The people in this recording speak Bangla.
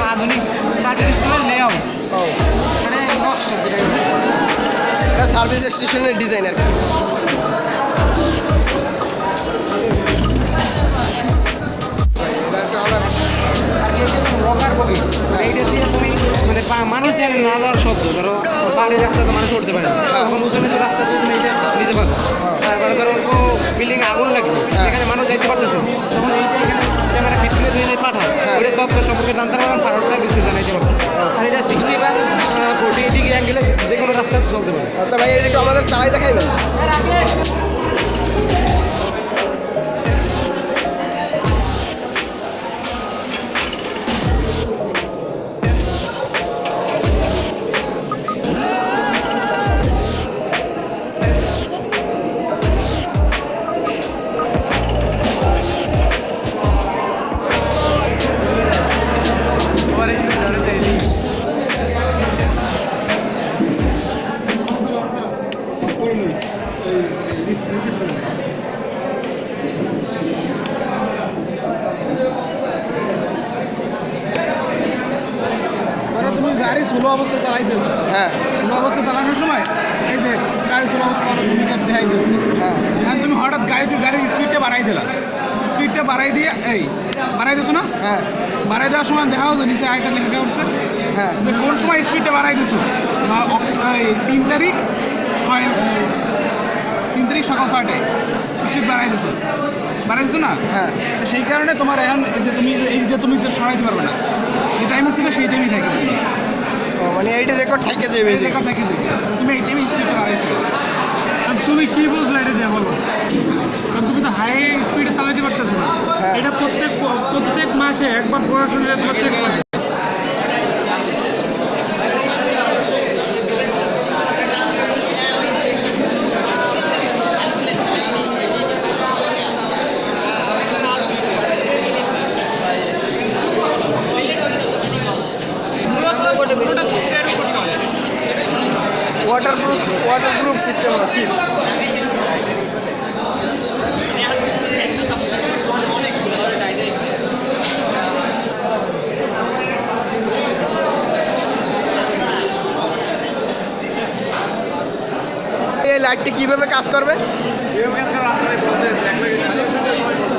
স্টেশনের লেআউট মানে নকশা এটা সার্ভিস স্টেশনের ডিজাইন আর কি। মানে মানুষ জানে না যাওয়ার শব্দ ধরো পানির রাস্তা তো মানুষ উঠতে পারে না। নিচু রাস্তা সম্পর্কে জানতে পারবেন ফারুকটা বিশ্বে জানাইতে পারবেন আর এটা সিক্সটি বা ফোর্টি ডিগ্রি অ্যাঙ্গেলে যে কোনো রাস্তায় চলতে পারে। তো ভাই, এটা আমাদের চালাই দেখাইবেন? তুমি গাড়ি স্লো অবস্থায় চালাইতেছো হ্যাঁ। স্লো অবস্থায় চালানোর সময় এই যে গাড়ি স্লো অবস্থা চালাচ্ছে মিটার দেখাই হ্যাঁ। এখন তুমি হঠাৎ গাড়ি দিয়ে গাড়ির স্পিডটা বাড়াই দিলা। স্পিডটা বাড়াই দিয়ে এই বাড়াই দিছো না? হ্যাঁ। বাড়াই দেওয়ার সময় দেখাও যে নিচে আরেকটা লেখা উঠছে। হ্যাঁ। যে কোন সময় স্পিডটা বাড়াই দিছো তিন তারিখ ছয় এই, তারিখ সকাল ছয়টায় স্পিড বাড়াই দিছো। বাড়াই দিছো না? হ্যাঁ। তো সেই কারণে তোমার এখন এই যে তুমি যে এইটা তুমি তো সরাইতে পারবে না যে টাইমে ছিল সেই টাইমই থাকে মানে এইটা রেকর্ড থাকে যাবে যে রেকর্ড থাকে যে। তুমি এই টাইমে স্পিডটা বাড়াইছিলে তুমি কি বুঝলে এটা দিয়ে বলো? কারণ তুমি তো হাই স্পিডে চালাতে পারতেছো না। হ্যাঁ। এটা প্রত্যেক প্রত্যেক মাসে একবার পড়াশোনা তোমার check water proof water proof system শিপ এই লাইটটি কীভাবে কাজ করবে? রাস্তায় বলতে